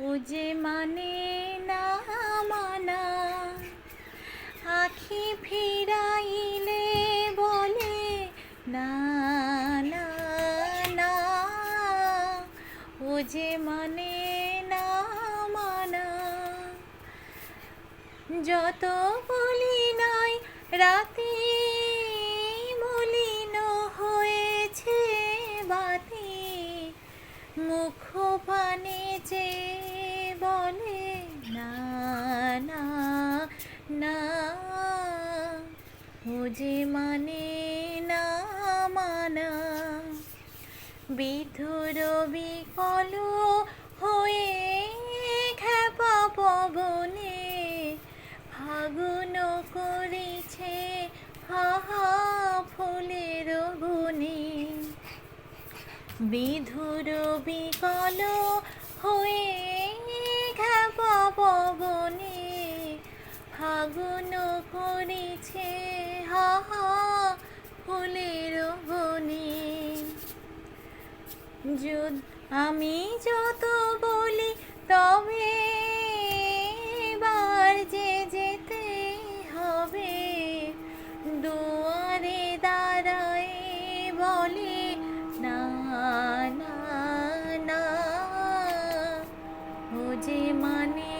ও যে মানে না মানা। আখি ফিরাইলে বলে, না না না। ও যে মানে না মানা। যত বলি নাই, রাতে মলিন হয়েছে বাতি। মুখ পানে যে যে মানে না মানা। বিধুর বিকল হয়ে খেপা পবনে। ফাগুন করেছে হাহা ফুলের গুণে। বিধুর বিকল হয়ে খেপা পবনে। ফাগুন ফুলের বনে। আমি যত বলি তবে বার যে যেতে হবে, দুয়ারে দাঁড়ায় বলে না না না। ও যে মানে